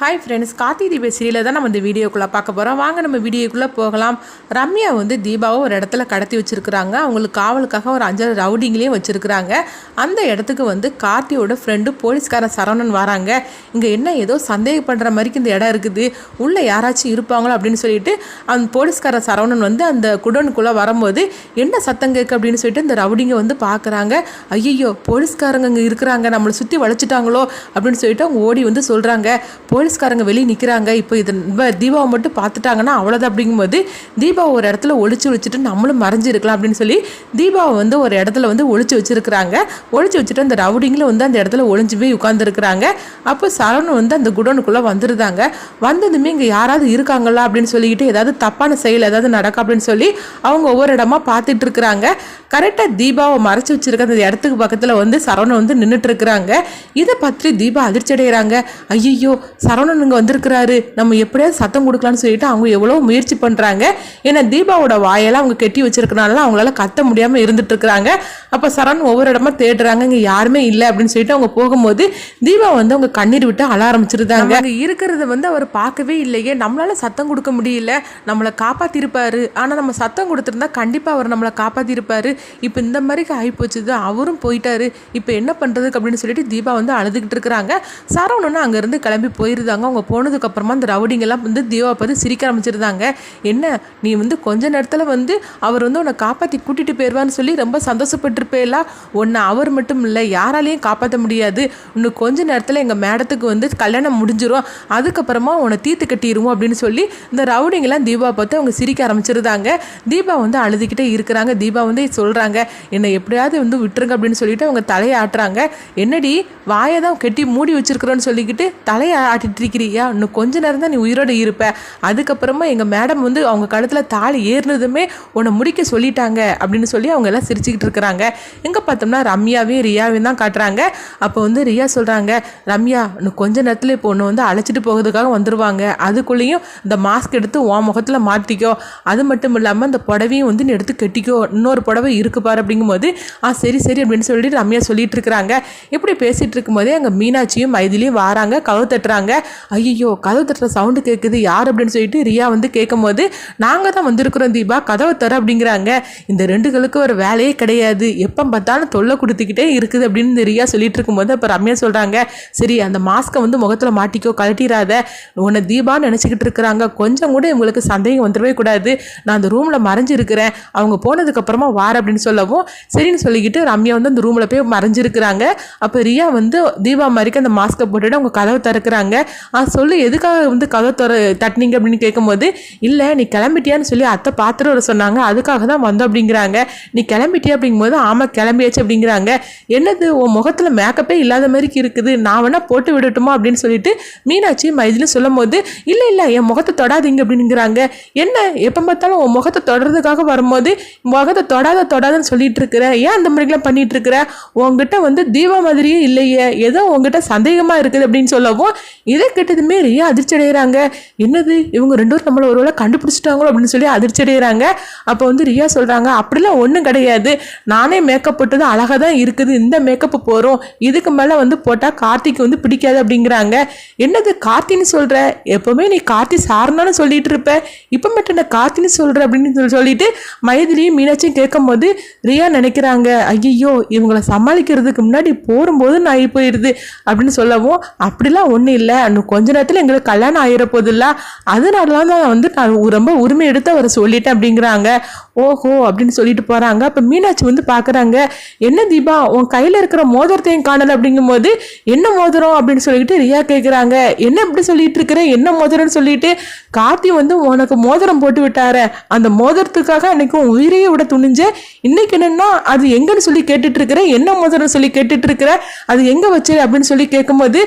Hi friends Karthi தீப சீரியலை தான் நம்ம இந்த வீடியோக்குள்ளே பார்க்க போகிறோம் வாங்க நம்ம வீடியோக்குள்ளே போகலாம். ரம்யா வந்து தீபாவை ஒரு இடத்துல கடத்தி வச்சுருக்குறாங்க. அவங்களுக்கு காவலுக்காக ஒரு அஞ்சாறு ரவுடிங்லேயும் வச்சுருக்குறாங்க. அந்த இடத்துக்கு வந்து கார்த்தியோட ஃப்ரெண்டு போலீஸ்காரன் சரவணன் வராங்க. இங்கே என்ன ஏதோ சந்தேகப்படுற மாதிரிக்கு இந்த இடம் இருக்குது. உள்ளே யாராச்சும் இருப்பாங்களோ அப்படின்னு சொல்லிட்டு அந்த போலீஸ்கார சரவணன் வந்து அந்த குடோனுக்குள்ளே வரும்போது என்ன சத்தம் கேட்கு? அப்படின்னு சொல்லிட்டு இந்த ரவுடிங்க வந்து பார்க்குறாங்க. ஐயோ போலீஸ்காரங்க இங்கே இருக்கிறாங்க. நம்மளை சுற்றி வளைச்சிட்டாங்களோ? அப்படின்னு சொல்லிட்டு அவங்க ஓடி வந்து சொல்கிறாங்க போலீஸ் போலீஸ்காரங்க வெளியே நிற்கிறாங்க இப்போ இது தீபாவை மட்டும் பார்த்துட்டாங்கன்னா அவ்வளோதான் அப்படிங்கும்போது தீபாவை ஒரு இடத்துல ஒழிச்சு வச்சுட்டு நம்மளும் மறைஞ்சிருக்கலாம் அப்படின்னு சொல்லி தீபாவை வந்து ஒரு இடத்துல வந்து ஒழிச்சு வச்சிருக்கிறாங்க. ஒழிச்சு வச்சுட்டு அந்த ரவுடிங்கில் வந்து அந்த இடத்துல ஒளிஞ்சு போய் உட்காந்துருக்குறாங்க அப்போ சரவணன் வந்து அந்த குடோனுக்குள்ளே வந்துருந்தாங்க. வந்ததுமே இங்கே யாராவது இருக்காங்களா அப்படின்னு சொல்லிக்கிட்டு ஏதாவது தப்பான செயல் ஏதாவது நடக்கும் அப்படின்னு சொல்லி அவங்க ஒவ்வொரு இடமா பார்த்துட்டு இருக்கிறாங்க. கரெக்டாக தீபாவை மறைச்சி வச்சிருக்க அந்த இடத்துக்கு பக்கத்தில் வந்து சரவணன் வந்து நின்றுட்டு இருக்கிறாங்க. இதை பற்றி தீபா அதிர்ச்சி அடைகிறாங்க ஐயோ சரவணன் இங்கே வந்திருக்கிறாரு. நம்ம எப்படியாவது சத்தம் கொடுக்கலான்னு சொல்லிட்டு அவங்க எவ்வளோ முயற்சி பண்ணுறாங்க ஏன்னா தீபாவோட வாயெல்லாம் அவங்க கெட்டி வச்சிருக்கனால அவங்களால கத்த முடியாமல் இருந்துட்டு இருக்கிறாங்க அப்போ சரவணன் ஒவ்வொரு இடமா தேடுறாங்க. இங்கே யாருமே இல்லை அப்படின்னு சொல்லிட்டு அவங்க போகும்போது தீபா வந்து அவங்க கண்ணீர் விட்டு அழ ஆரம்பிச்சிருந்தாங்க. அங்கே இருக்கிறத வந்து அவர் பார்க்கவே இல்லையே. நம்மளால சத்தம் கொடுக்க முடியல. நம்மளை காப்பாத்திருப்பாரு. ஆனால் நம்ம சத்தம் கொடுத்துருந்தா கண்டிப்பாக அவர் நம்மளை காப்பாத்திருப்பாரு. இப்போ இந்த மாதிரிக்கு தான் அவரும் போயிட்டாரு. இப்போ என்ன பண்ணுறதுக்கு அப்படின்னு சொல்லிட்டு தீபா வந்து அழுதுகிட்டு இருக்கிறாங்க. சரவணன் அங்கேருந்து கிளம்பி போயிருந்தாங்க அவங்க போனதுக்கப்புறமா அந்த ரவுடிங்கெல்லாம் வந்து தேவா பார்த்து சிரிக்க ஆரம்பிச்சிருந்தாங்க. என்ன நீ வந்து கொஞ்ச நேரத்தில் வந்து அவர் வந்து உன்னை காப்பாற்றி கூட்டிகிட்டு போயிடுவான்னு சொல்லி ரொம்ப சந்தோஷப்பட்டிருப்பேலாம் உன்னை அவர் மட்டும் இல்லை யாராலையும் காப்பாற்ற முடியாது. இன்னும் கொஞ்ச நேரத்தில் எங்கள் மேடத்துக்கு வந்து கல்யாணம் முடிஞ்சிரும். அதுக்கப்புறமா உன்னை தீர்த்து கட்டிடுவோம் அப்படின்னு சொல்லி இந்த ரவுடிங்கெல்லாம் தீபா பார்த்து அவங்க சிரிக்க ஆரம்பிச்சிருந்தாங்க. தீபா வந்து அழுதுகிட்டே இருக்கிறாங்க. தீபா வந்து சொல்கிறாங்க என்னை எப்படியாவது வந்து விட்டுருங்க அப்படின்னு சொல்லிட்டு அவங்க தலையை ஆட்டுறாங்க. என்னடி வாயை தான் கெட்டி மூடி வச்சிருக்கிறோன்னு சொல்லிக்கிட்டு தலையை ஆட்டிட்டு இருக்கிறியா இன்னும் கொஞ்ச நேரம் தான் நீ உயிரோடு இருப்ப. அதுக்கப்புறமா எங்கள் மேடம் வந்து அவங்க கழுத்தில் தாலி ஏறினதுமே உன்னை முடிக்க சொல்லிட்டாங்க அப்படின்னு சொல்லி அவங்க எல்லாம் சிரிச்சுக்கிட்டு இருக்கிறாங்க. எங்கே பார்த்தோம்னா ரம்யாவையும் ரியாவையும் தான் காட்டுறாங்க. அப்போ வந்து ரியா சொல்கிறாங்க ரம்யா இன்னும் கொஞ்ச நேரத்தில் இப்போ ஒன்று வந்து அழைச்சிட்டு போகிறதுக்காக வந்துடுவாங்க அதுக்குள்ளேயும் இந்த மாஸ்க் எடுத்து உன் முகத்தில் மாட்டிக்கோ. அது மட்டும் இல்லாமல் இந்த புடவையும் வந்து நீ எடுத்து கட்டிக்கோ. இன்னொரு புடவை இருக்கு பாரு அப்படிங்கும்போது ஆ சரி சரி அப்படின்னு சொல்லிட்டு ரம்யா சொல்லிட்டு இருக்கிறாங்க. இப்படி பேசிகிட்டு இருக்கும்போதே அங்கே மீனாட்சியும் மைதிலியும் வாராங்க. கவு தட்டுறாங்க. ஐயோ கதவு தட்டுற சவுண்டு கேட்குது யார் அப்படின்னு சொல்லிட்டு ரியா வந்து கேட்கும்போது நாங்கள் தான் வந்திருக்கிறோம் தீபா கதவை தர அப்படிங்கிறாங்க. இந்த ரெண்டுகளுக்கு ஒரு வேலையே கிடையாது. எப்போ பார்த்தாலும் தொல்லை கொடுத்துக்கிட்டே இருக்குது அப்படின்னு ரியா சொல்லிட்டு இருக்கும்போது அப்போ ரம்யா சொல்கிறாங்க சரி அந்த மாஸ்க்கை வந்து முகத்தில் மாட்டிக்கோ கழட்டிடாத. உன்னை தீபான்னு நினச்சிக்கிட்டு இருக்கிறாங்க. கொஞ்சம் கூட இவங்களுக்கு சந்தேகம் வந்துடவே கூடாது. நான் அந்த ரூமில் மறைஞ்சிருக்கிறேன். அவங்க போனதுக்கப்புறமா வார அப்படின்னு சொல்லவும் சரின்னு சொல்லிக்கிட்டு ரம்யா வந்து அந்த ரூமில் போய் மறைஞ்சிருக்கிறாங்க. அப்போ ரியா வந்து தீபா மாதிரிக்கு அந்த மாஸ்க்கை போட்டுட்டு அவங்க கதவை திறக்கிறாங்க. ஆ சொல்லு எதுக்காக வந்து கதை திற தட்டினீங்க அப்படின்னு கேட்கும்போது இல்லை நீ கிளம்பிட்டியான்னு சொல்லி அத்தை பாத்திரம் வர சொன்னாங்க. அதுக்காக தான் வந்தோம் அப்படிங்கிறாங்க. நீ கிளம்பிட்டியா? அப்படிங்கும்போது ஆமாம் கிளம்பியாச்சு அப்படிங்கிறாங்க. என்னது உன் முகத்தில் மேக்கப்பே இல்லாத மாதிரிக்கு இருக்குது. நான் வேணா போட்டு விடட்டுமா? அப்படின்னு சொல்லிட்டு மீனாட்சி மைதிலும் சொல்லும் போது இல்லை இல்லை என் முகத்தை தொடாதீங்க அப்படிங்கிறாங்க என்ன? எப்போ பார்த்தாலும் உன் முகத்தை தொடர்றதுக்காக வரும்போது முகத்தை தொடாத தொடாதன்னு சொல்லிட்டு இருக்கிற ஏன் அந்த மாதிரிலாம் பண்ணிட்டு இருக்கிற? உங்ககிட்ட வந்து தீபா மாதிரியே இல்லையே. ஏதோ உங்ககிட்ட சந்தேகமா இருக்குது அப்படின்னு சொல்லவும் இது கேட்டதுமே ரியா அதிர்ச்சி அடைகிறாங்க என்னது? இவங்க ரெண்டு பேரும் நம்மளை ஒருவேளை கண்டுபிடிச்சிட்டாங்களோ அப்படின்னு சொல்லி அதிர்ச்சி அடைகிறாங்க அப்போ வந்து ரியா சொல்கிறாங்க அப்படிலாம் ஒன்றும் கிடையாது. நானே மேக்கப் போட்டது அழகாக தான் இருக்குது. இந்த மேக்கப் போகிறோம் இதுக்கு மேலே வந்து போட்டால் கார்த்திக்கு வந்து பிடிக்காது அப்படிங்கிறாங்க. என்னது கார்த்தின்னு சொல்கிற எப்போவுமே நீ கார்த்தி சாரணும்னு சொல்லிட்டு இருப்ப. இப்போ மட்டும் என்ன கார்த்தின்னு சொல்கிற அப்படின்னு சொல்லி சொல்லிட்டு மைதிலியும் மீனாட்சியும் கேட்கும்போது ரியா நினைக்கிறாங்க ஐயோ இவங்களை சமாளிக்கிறதுக்கு முன்னாடி போடும்போது நான் ஆகி போயிடுது அப்படின்னு சொல்லவும் அப்படிலாம் ஒன்றும் இல்லை. இன்னும் கொஞ்ச நேரத்தில் எங்களுக்கு கல்யாணம் ஆகிட போதில்ல? அதனால தான் வந்து நான் ரொம்ப உரிமை எடுத்து அவரை சொல்லிட்டேன் அப்படிங்கிறாங்க. ஓஹோ அப்படின்னு சொல்லிட்டு போகிறாங்க அப்போ மீனாட்சி வந்து பார்க்குறாங்க என்ன தீபா உன் கையில் இருக்கிற மோதிரத்தையும் காணலை அப்படிங்கும்போது என்ன மோதிரம் அப்படின்னு சொல்லிட்டு ரியா கேட்குறாங்க என்ன இப்படி சொல்லிட்டு இருக்கிற? என்ன மோதிரம்னு சொல்லிட்டு கார்த்தி வந்து உனக்கு மோதிரம் போட்டு விட்டாரு. அந்த மோதிரத்துக்காக அன்னைக்கு உன் உயிரையே விட துணிஞ்ச இன்னைக்கு என்னன்னா அது எங்கன்னு சொல்லி கேட்டுட்டு இருக்கிற என்ன மோதிரம் சொல்லி கேட்டுட்டு இருக்கிற அது எங்க வச்சு அப்படின்னு சொல்லி கேட்கும்போது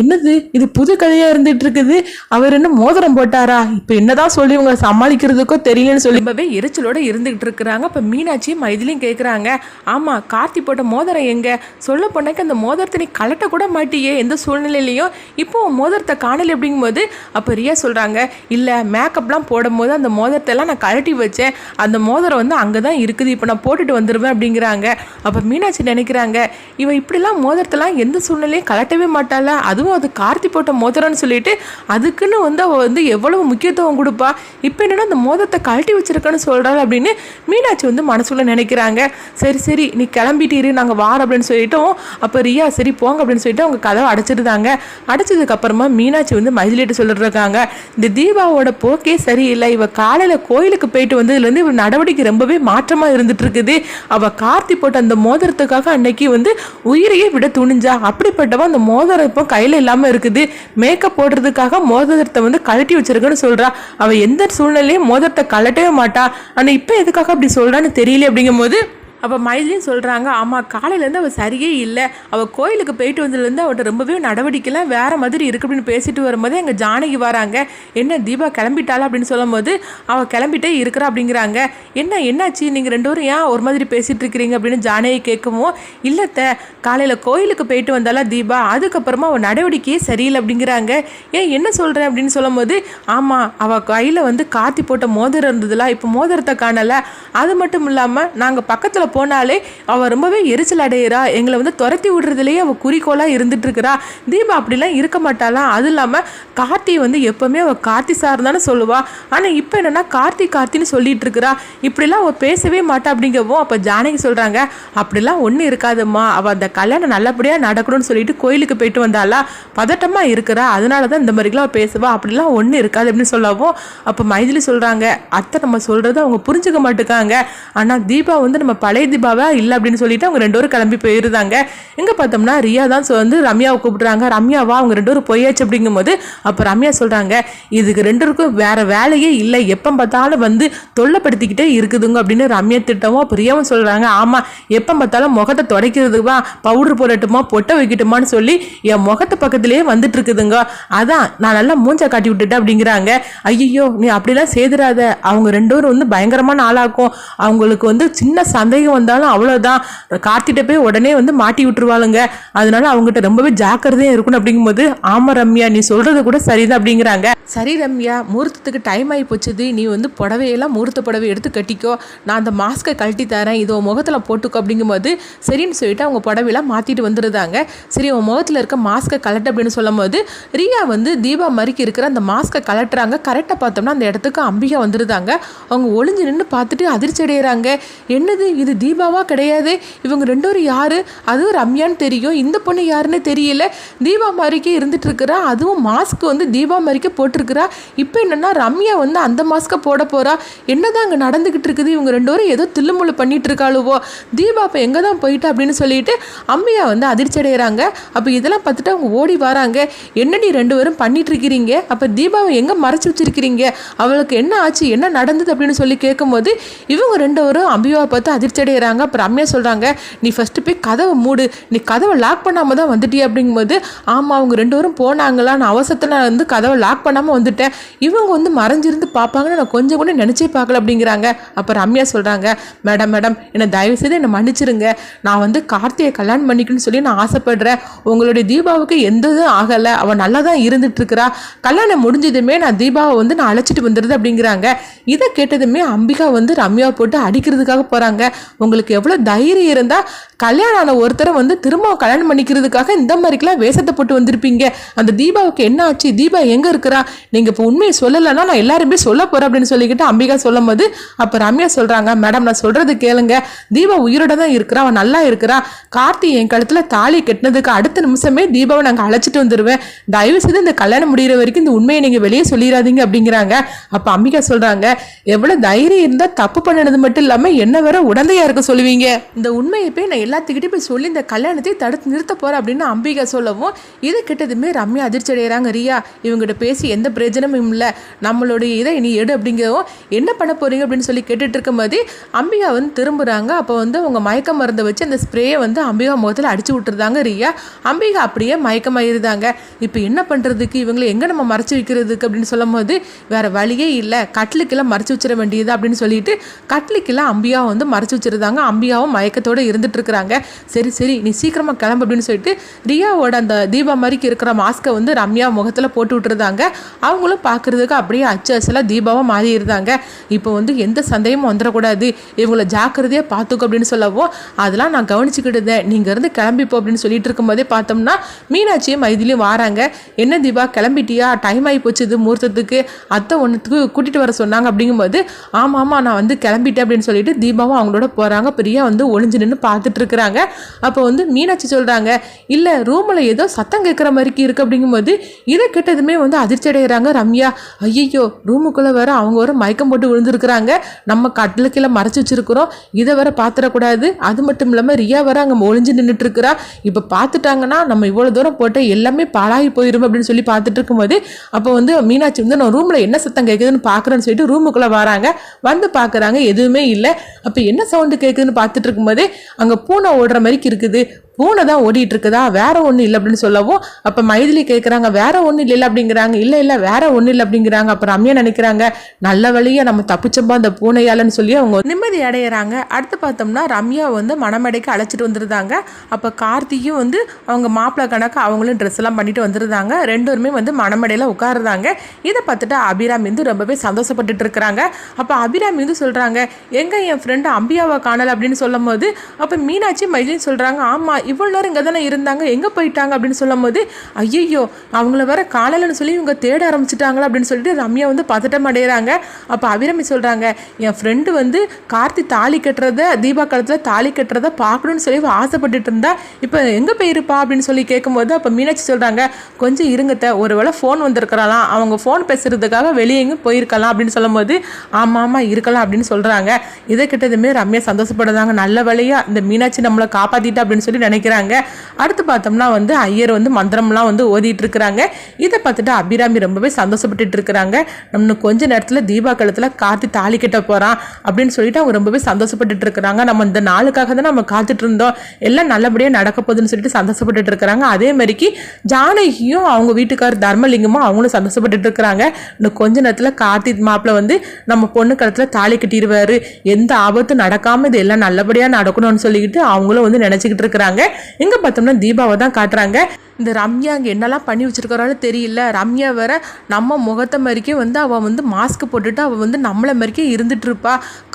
என்னது? இது புது கதையா இருந்துட்டு இருக்குது அவர் என்ன மோதிரம் போட்டாரா? இப்போ என்னதான் சொல்லி இவங்க சமாளிக்கிறதுக்கோ தெரியலன்னு சொல்லி ரொம்பவே எரிச்சலோட இருந்துகிட்டு இருக்கிறாங்க இப்போ மீனாட்சியும் மைதிலையும் கேட்குறாங்க ஆமா கார்த்தி போட்ட மோதிரம் எங்க? சொல்ல போனாக்க அந்த மோதிரத்தை நீ கலட்ட கூட மாட்டியே. எந்த சூழ்நிலையிலையும் இப்போ மோதிரத்தை காணலை அப்படிங்கும்போது அப்போ ரியா சொல்றாங்க இல்லை மேக்கப்லாம் போடும்போது அந்த மோதிரத்தை எல்லாம் நான் கழட்டி வச்சேன். அந்த மோதிரம் வந்து அங்கே தான் இருக்குது. இப்போ நான் போட்டுட்டு வந்துடுவேன் அப்படிங்கிறாங்க. அப்போ மீனாட்சி நினைக்கிறாங்க இவன் இப்படிலாம் மோதிரத்தெல்லாம் எந்த சூழ்நிலையும் கலட்டவே மாட்டாள? அதுவும் அது கார்த்தி போட்ட போட்ட மோதிரம்னு சொல்லிட்டு அதுக்குன்னு வந்து அவள் வந்து எவ்வளவு முக்கியத்துவம் கொடுப்பா? இப்போ என்னென்னா அந்த மோதத்தை கழட்டி வச்சிருக்கேன்னு சொல்கிறாள் அப்படின்னு மீனாட்சி வந்து மனசுக்குள்ள நினைக்கிறாங்க. சரி சரி நீ கிளம்பிட்டீரு நாங்கள் வார அப்படின்னு சொல்லிட்டோம் அப்போ ரியா சரி போங்க அப்படின்னு சொல்லிட்டு அவங்க கதவை அடைச்சிருந்தாங்க. அடைச்சதுக்கப்புறமா மீனாட்சி வந்து மைதிலிட்டு சொல்லிட்டுருக்காங்க. இந்த தீபாவோட போக்கே சரியில்லை. இவள் காலையில் கோயிலுக்கு போயிட்டு வந்ததுலேருந்து இவள் நடவடிக்கை ரொம்பவே மாற்றமாக இருந்துட்டு இருக்குது அவள் கார்த்தி போட்ட அந்த மோதிரத்துக்காக அன்னைக்கு வந்து உயிரையே விட துணிஞ்சா? அப்படிப்பட்டவன் அந்த மோதிரம் இப்போ கையில் இல்லாமல் இருக்குது. மேக்கப் போடுறதுக்காக மோதிரத்தை வந்து கழட்டி வச்சிருக்குன்னு சொல்றா. அவ எந்த சூழ்நிலையும் மோதிரத்தை கழட்டவே மாட்டா. ஆனால் இப்போ எதுக்காக அப்படி சொல்றான்னு தெரியல அப்படிங்கும்போது அப்போ மைதிலையும் சொல்கிறாங்க ஆமாம் காலையிலேருந்து அவள் சரியே இல்லை. அவள் கோயிலுக்கு போயிட்டு வந்ததுலேருந்து அவட்ட ரொம்பவே நடவடிக்கைலாம் வேறு மாதிரி இருக்கு அப்படின்னு பேசிட்டு வரும்போது எங்கள் ஜானகி வராங்க. என்ன தீபா கிளம்பிட்டாளா? அப்படின்னு சொல்லும்போது அவள் கிளம்பிட்டே இருக்கிறா அப்படிங்கிறாங்க. என்ன என்னாச்சு? நீங்கள் ரெண்டு பேரும் ஏன் ஒரு மாதிரி பேசிகிட்டு இருக்கிறீங்க? அப்படின்னு ஜானகி கேட்கவும் இல்லைத்த காலையில் கோயிலுக்கு போயிட்டு வந்தாலாம் தீபா? அதுக்கப்புறமா அவள் நடவடிக்கையே சரியில்லை அப்படிங்கிறாங்க. ஏன் என்ன சொல்கிறேன் அப்படின்னு சொல்லும்போது ஆமாம் அவள் கையில் வந்து காத்தி போட்ட மோதிரம் இருந்ததுல இப்போ மோதிரத்தை காணலை. அது மட்டும் இல்லாமல் நாங்கள் பக்கத்தில் போனாலே அவள் ரொம்பவே எரிச்சல் அடையிறா. எங்களை வந்து துரத்தி விடுறதுலேயே அவள் குறிக்கோளாக இருந்துட்டு இருக்கிறா தீபா அப்படிலாம் இருக்க மாட்டாளாம் அதுவும் இல்லாமல் கார்த்தி வந்து எப்போவுமே அவள் கார்த்தி சார் தானே சொல்லுவாள் ஆனால் இப்போ என்னென்னா கார்த்தி கார்த்தின்னு சொல்லிட்டு இருக்கிறா இப்படிலாம் அவள் பேசவே மாட்டா அப்படிங்கவும் அப்போ ஜானகி சொல்கிறாங்க அப்படிலாம் ஒன்றும் இருக்காதும்மா. அவள் அந்த கல்யாணம் நல்லபடியாக நடக்கணும்னு சொல்லிட்டு கோயிலுக்கு போயிட்டு வந்தாளா? பதட்டமாக இருக்கிறா. அதனால தான் இந்த மாதிரிலாம் அவள் பேசுவா. அப்படிலாம் ஒன்றும் இருக்காது அப்படின்னு சொல்லவும் அப்போ மைதிலி சொல்கிறாங்க அத்தை நம்ம சொல்கிறத அவங்க புரிஞ்சுக்க மாட்டேங்காங்க ஆனால் தீபா வந்து நம்ம பழைய தீபாவா இல்லை அப்படின்னு சொல்லிட்டு அவங்க ரெண்டு பேரும் கிளம்பி போயிருந்தாங்க. எங்கே பார்த்தோம்னா ரியா தான் வந்து ரம்யாவை கூப்பிடுறாங்க. ரம்யாவா அவங்க ரெண்டு பேரும் போயாச்சு அப்படிங்கும்போது அப்போ ரம்யா சொல்கிறாங்க இதுக்கு ரெண்டு பேருக்கும் வேலையே இல்லை. எப்போ பார்த்தாலும் வந்து தொல்லைப்படுத்திக்கிட்டே இருக்குதுங்க அப்படின்னு ரம்யா திட்டமும் அப்போ ரியாவும் சொல்கிறாங்க ஆமாம் எப்போ பார்த்தாலும் முகத்தை துடைக்கிறதுவா பவுடர் போடட்டுமா பொட்டை வைக்கட்டுமான்னு சொல்லி என் முகத்து பக்கத்துலேயே வந்துட்டு இருக்குதுங்க. அதான் நான் நல்லா மூஞ்சை காட்டி விட்டுட்டேன் அப்படிங்கிறாங்க. ஐயோ நீ அப்படிலாம் செய்திடாத அவங்க ரெண்டு பேரும் வந்து பயங்கரமான ஆளாக்கும். அவங்களுக்கு வந்து சின்ன சந்தேகம் வந்தாலும் அவ்வளோதான் கார்த்திட்ட போய் உடனே வந்து மாட்டி விட்டுருவாளுங்க. அதனால அவங்ககிட்ட ரொம்பவே ஜாக்கிரதையா இருக்கணும் அப்படிங்கும்போது ஆமாம் ரம்யா நீ சொல்றது கூட சரிதான் அப்படிங்கிறாங்க. சரி ரம்யா முகூர்த்தத்துக்கு டைம் ஆகி போச்சுது நீ வந்து புடவையெல்லாம் முகூர்த்த புடவை எடுத்து கட்டிக்கோ. நான் அந்த மாஸ்க்கை கழட்டி தரேன். இதோ முகத்தில் போட்டுக்கோ அப்படிங்கும்போது சரின்னு சொல்லிட்டு அவங்க புடவையெல்லாம் மாற்றிட்டு வந்துருந்தாங்க. சரி உன் முகத்தில் இருக்க மாஸ்க்கை கலட்டு அப்படின்னு சொல்லும்போது ரியா வந்து தீபா மறுக்கி இருக்கிற அந்த மாஸ்க்கை கலட்டுறாங்க கரெக்டாக பார்த்தோம்னா அந்த இடத்துக்கு அம்பிகா வந்துருந்தாங்க. அவங்க ஒளிஞ்சு நின்று பார்த்துட்டு அதிர்ச்சி அடைகிறாங்க என்னது? இது தீபாவா கிடையாது. இவங்க ரெண்டோரும் யார்? அதுவும் ரம்யான்னு தெரியும். இந்த பொண்ணு யாருன்னு தெரியல. தீபா மறுக்கி இருந்துட்டு இருக்கிறா. அதுவும் மாஸ்க் வந்து தீபா மாதிரிக்கே போட்டிருக்கிறா. இப்போ என்னென்னா ரம்யா வந்து அந்த மாஸ்க்கை போட போகிறா என்னதான் அங்கே நடந்துக்கிட்டு இருக்குது இவங்க ரெண்டு பேரும் ஏதோ தில்லுமுள்ளு பண்ணிட்டு இருக்காளுவோ தீபா அப்போ எங்கே தான் போயிட்டா அப்படின்னு சொல்லிட்டு அம்மியா வந்து அதிர்ச்சி அடைகிறாங்க அப்போ இதெல்லாம் பார்த்துட்டு அவங்க ஓடி வராங்க. என்னடி ரெண்டு பேரும் பண்ணிட்டு இருக்கிறீங்க அப்போ தீபாவை எங்கே மறைச்சி வச்சிருக்கிறீங்க? அவளுக்கு என்ன ஆச்சு? என்ன நடந்தது அப்படின்னு சொல்லி கேட்கும்போது இவங்க ரெண்டு பேரும் அம்பியாவை பார்த்து அதிர்ச்சி அடைகிறாங்க அப்புறம் ரம்யா சொல்கிறாங்க நீ ஃபஸ்ட்டு போய் கதவை மூடு. நீ கதவை லாக் பண்ணாமல் தான் வந்துட்டியே? அப்படிங்கும்போது ஆமாம் அவங்க ரெண்டு பேரும் போனாங்களான்னு அவசரத்தில் வந்து கதவை லாக் பண்ணாமல் வந்துட்டேன். இவங்க வந்து மறைஞ்சிருந்து பார்ப்பாங்கன்னு நான் கொஞ்சம் கூட நினச்சே பார்க்கல அப்படிங்கிறாங்க. அப்போ ரம்யா சொல்கிறாங்க மேடம் மேடம் என்னை தயவு செய்து என்னை மன்னிச்சிருங்க. நான் வந்து கார்த்தியை கல்யாணம் பண்ணிக்கணும்னு சொல்லி நான் ஆசைப்படுறேன். உங்களுடைய தீபாவுக்கு எந்த இதுவும் ஆகலை. அவள் நல்லா தான் இருந்துட்டுருக்கிறா. கல்யாணம் முடிஞ்சதுமே நான் தீபாவை வந்து நான் அழைச்சிட்டு வந்துடுது அப்படிங்கிறாங்க. இதை கேட்டதுமே அம்பிகா வந்து ரம்யாவை போட்டு அடிக்கிறதுக்காக போகிறாங்க உங்களுக்கு எவ்வளோ தைரியம் இருந்தால் கல்யாணம் ஆன ஒருத்தரை வந்து திரும்ப கல்யாணம் பண்ணிக்கிறதுக்காக இந்த மாதிரிக்கெல்லாம் வேஷத்தை போட்டு வந்திருப்பீங்க. அந்த தீபாவுக்கு என்ன ஆச்சு? தீபா எங்கே இருக்கிறா? நீங்கள் இப்போ உண்மையை சொல்லலைன்னா நான் எல்லாருமே சொல்ல போகிறேன் அப்படின்னு சொல்லிக்கிட்டு அம்பிகா சொல்லும் போது அப்போ ரம்யா சொல்கிறாங்க மேடம் நான் சொல்கிறது கேளுங்க. தீபா உயிரோட தான் இருக்கிறா அவன் நல்லா இருக்கிறா. கார்த்தி என் கழுத்தில் தாலி கட்டினதுக்கு அடுத்த நிமிஷமே தீபாவை நாங்கள் அழைச்சிட்டு வந்துடுவேன் தயவு செய்து இந்த கல்யாணம் முடிகிற வரைக்கும் இந்த உண்மையை நீங்கள் வெளியே சொல்லிடாதீங்க அப்படிங்கிறாங்க. அப்போ அம்பிகா சொல்கிறாங்க எவ்வளோ தைரியம் இருந்தால் தப்பு பண்ணினது மட்டும் இல்லாமல் என்ன வேற உடந்தையா இருக்க சொல்லுவீங்க? இந்த உண்மையை போய் நான் எல்லாத்துக்கிட்டே போய் சொல்லி இந்த கல்யாணத்தை தடுத்து நிறுத்த போகிறேன் அப்படின்னு அம்பிகா சொல்லவும் இது கிட்டதுமே ரம்யா அதிர்ச்சி அடைகிறாங்க ரியா இவங்ககிட்ட பேசி எந்த பிரயோஜனமும் இல்லை. நம்மளுடைய இதை நீ எடு அப்படிங்கிறவும் என்ன பண்ண போகிறீங்க அப்படின்னு சொல்லி கேட்டுட்டு இருக்கும்போது அம்பிகா வந்து திரும்புகிறாங்க அப்போ வந்து அவங்க மயக்க மருந்தை வச்சு அந்த ஸ்ப்ரேயை வந்து அம்பிகா முகத்தில் அடிச்சு விட்டுருந்தாங்க ரியா. அம்பிகா அப்படியே மயக்கமாயிருந்தாங்க இப்போ என்ன பண்ணுறதுக்கு இவங்களை எங்கே நம்ம மறைச்சு வைக்கிறதுக்கு? அப்படின்னு சொல்லும் போது வேறு வழியே இல்லை. கட்லுக்கெல்லாம் மறைச்சு வச்சிட வேண்டியது? அப்படின்னு சொல்லிட்டு கட்லுக்கெல்லாம் அம்பியா வந்து மறைச்சி வச்சிருந்தாங்க. அம்பியாவும் மயக்கத்தோடு இருந்துட்டு இருக்கிறாங்க. சரி சரி நீ சீக்கிரமாக கிளம்பு அப்படின்னு சொல்லிட்டு ரியாவோட அந்த தீபா மாதிரிக்கு இருக்கிற மாஸ்க்கை வந்து ரம்யா முகத்தில் போட்டு விட்டுருந்தாங்க. அவங்களும் பார்க்குறதுக்கு அப்படியே அச்சு அச்சலாக தீபாவாக மாறி இருந்தாங்க இப்போ வந்து எந்த சந்தேகமும் வந்துடக்கூடாது இவங்கள ஜாக்கிரதையாக பார்த்துக்கோ அப்படின்னு சொல்லவும் அதெல்லாம் நான் கவனிச்சுக்கிட்டேன் நீங்கள் இருந்து கிளம்பிப்போ அப்படின்னு சொல்லிட்டு இருக்கும்போதே பார்த்தோம்னா மீனாட்சியும் மைதிலையும் வாராங்க. என்ன தீபா கிளம்பிட்டியா? டைம் ஆகி போச்சு இது முகூர்த்தத்துக்கு. அத்தை ஒன்றுத்துக்கு கூட்டிகிட்டு வர சொன்னாங்க. அப்படிங்கும்போது ஆமாம் ஆமாம் நான் வந்து கிளம்பிட்டேன். அப்படின்னு சொல்லிட்டு தீபாவும் அவங்களோட போகிறாங்க பிரியா வந்து ஒளிஞ்சு நின்று பார்த்துட்டு இருக்கிறாங்க. அப்போ வந்து மீனாட்சி சொல்கிறாங்க இல்லை ரூமில் ஏதோ சத்தம் கேட்குற மாதிரிக்கு இருக்குது அப்படிங்கும்போது இதை கேட்டதுமே வந்து அதிர்ச்சி அடைகிறாங்க ரம்யா ஐயோ ரூமுக்குள்ளே வேற அவங்க வர மயக்கம் போட்டு விழுந்திருக்கிறாங்க. நம்ம கட்டிலுக்கீழே மறைச்சு வச்சிருக்கிறோம். இதை வேற பார்த்துடக்கூடாது அது மட்டும் இல்லாமல் ரியா வேற அங்கே ஒளிஞ்சு நின்றுட்டு இருக்கிறா இப்போ பார்த்துட்டாங்கன்னா நம்ம இவ்வளோ தூரம் போட்டு எல்லாமே பாழாகி போயிடும் அப்படின்னு சொல்லி பார்த்துட்டு இருக்கும்போது அப்போ வந்து மீனாட்சி வந்து நான் ரூமில் என்ன சத்தம் கேட்குதுன்னு பார்க்குறேன்னு சொல்லிட்டு ரூமுக்குள்ளே வராங்க. வந்து பார்க்குறாங்க எதுவுமே இல்லை. அப்போ என்ன சவுண்டு கேட்குதுன்னு பார்த்துட்டு இருக்கும்போது அங்கே பூனை ஓடுற மாதிரி இருக்குது. பூனை தான் ஓடிட்டு இருக்குதா வேற ஒன்றும் இல்லை அப்படின்னு சொல்லவும் அப்போ மைதிலி கேட்குறாங்க வேற ஒன்றும் இல்லை அப்படிங்கிறாங்க. இல்லை இல்லை வேற ஒன்றும் இல்லை அப்படிங்கிறாங்க. அப்புறம் ரம்யா நினைக்கிறாங்க நல்ல வழியாக நம்ம தப்பிச்சோம்பா அந்த பூனையாலன்னு சொல்லி அவங்க நிம்மதி அடையிறாங்க. அடுத்து பார்த்தோம்னா ரம்யா வந்து மணமடைக்கு அழைச்சிட்டு வந்துருந்தாங்க. அப்போ கார்த்தியும் வந்து அவங்க மாப்பிள்ளை கணக்கு அவங்களும் ட்ரெஸ் எல்லாம் பண்ணிட்டு வந்துருந்தாங்க. ரெண்டுமே வந்து மணமடையில் உட்காருதாங்க இதை பார்த்துட்டு அபிராமி வந்து ரொம்பவே சந்தோஷப்பட்டுட்டு இருக்கிறாங்க. அப்போ அபிராமி வந்து சொல்கிறாங்க எங்கே என் ஃப்ரெண்டு அம்பியாவை காணலை அப்படின்னு சொல்லும் போது அப்போ மீனாட்சி மைதிலின்னு சொல்கிறாங்க ஆமாம் இவ்வளோ நேரம் இங்கே தானே இருந்தாங்க எங்கே போயிட்டாங்க அப்படின்னு சொல்லும் போது ஐயோ அவங்கள வர காலையில்னு சொல்லி இவங்க தேட ஆரம்பிச்சிட்டாங்களா அப்படின்னு சொல்லிட்டு ரம்யா வந்து பதட்டம் அடைகிறாங்க அப்போ அபிரமி சொல்கிறாங்க என் ஃப்ரெண்டு வந்து கார்த்தி தாலி கட்டுறத தீபா காலத்தில் தாலி கட்டுறத பார்க்கணும்னு சொல்லி ஆசைப்பட்டுட்டு இருந்தா இப்போ எங்கே போயிருப்பா? அப்படின்னு சொல்லி கேட்கும்போது அப்போ மீனாட்சி சொல்கிறாங்க கொஞ்சம் இருங்கத்த ஒருவேளை ஃபோன் வந்திருக்கிறாளாம் அவங்க ஃபோன் பேசுறதுக்காக வெளியே எங்கேயும் போயிருக்கலாம். அப்படின்னு சொல்லும்போது ஆமாம் ஆமாம் இருக்கலாம். அப்படின்னு சொல்கிறாங்க இதை கிட்டதுமே ரம்யா சந்தோஷப்படுறாங்க நல்ல வழியாக இந்த மீனாட்சி நம்மளை காப்பாற்றிட்டா அப்படின்னு சொல்லி நினைக்கிறாங்க. அடுத்து பார்த்தோம்னா வந்து ஐயர் வந்து மந்திரம்லாம் வந்து ஓதிட்டு இருக்கிறாங்க இதை பார்த்துட்டு அபிராமி ரொம்பவே சந்தோஷப்பட்டுட்டு இருக்கிறாங்க. நம்ம கொஞ்ச நேரத்தில் தீபா காலத்தில் கார்த்தி தாலி கட்ட போகிறான் அப்படின்னு சொல்லிட்டு அவங்க ரொம்பவே சந்தோஷப்பட்டுட்டு இருக்கிறாங்க. நம்ம இந்த நாளுக்காக தான் நம்ம காத்துட்டு இருந்தோம். எல்லாம் நல்லபடியாக நடக்க போகுதுன்னு சொல்லிட்டு சந்தோஷப்பட்டுட்டு இருக்கிறாங்க. அதே மாதிரிக்கு ஜானகியும் அவங்க வீட்டுக்கார் தர்மலிங்கமும் அவங்களும் சந்தோஷப்பட்டுட்டு இருக்கிறாங்க. இன்னும் கொஞ்ச நேரத்தில் கார்த்தி மாப்பிள்ள வந்து நம்ம பொண்ணு கழுத்தில் தாலி கட்டிடுவார். எந்த ஆபத்தும் நடக்காமல் இது எல்லாம் நல்லபடியாக நடக்கணும்னு சொல்லிக்கிட்டு அவங்களும் வந்து நினச்சிக்கிட்டு இருக்கிறாங்க. எங்கே பார்த்தோம்னா தீபாவை தான் காட்டுறாங்க. இந்த ரம்யா அங்கே என்னெல்லாம் பண்ணி வச்சிருக்கிறான்னு தெரியல. ரம்யா வேற நம்ம முகத்தை மாதிரிக்கே வந்து அவள் வந்து மாஸ்க் போட்டுட்டு அவள் வந்து நம்மளை மாதிரிக்கே இருந்துட்டு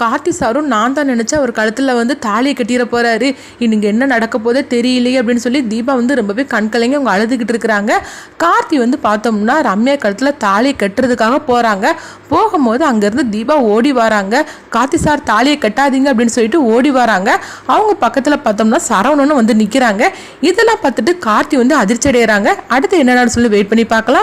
கார்த்தி சாரும் நான் தான் நினச்சா அவர் கழுத்தில் வந்து தாலியை கட்டிட போகிறாரு இன்னைக்கு என்ன நடக்க போதே தெரியலையே அப்படின்னு சொல்லி தீபா வந்து ரொம்பவே கண்கலைங்க அவங்க அழுதுகிட்டு இருக்கிறாங்க. கார்த்தி வந்து பார்த்தோம்னா ரம்யா கழுத்தில் தாலியை கட்டுறதுக்காக போகிறாங்க போகும்போது அங்கேருந்து தீபா ஓடி வராங்க. கார்த்தி சார் தாலியை கட்டாதீங்க அப்படின்னு சொல்லிட்டு ஓடி வராங்க. அவங்க பக்கத்தில் பார்த்தோம்னா சரவணன்னு வந்து நிற்கிறாங்க இதெல்லாம் பார்த்துட்டு கார்த்தி வந்து அதிர்ச்சி அடைகிறாங்க அடுத்து என்னடான்னு சொல்லி வெயிட் பண்ணி பார்க்கலாம்.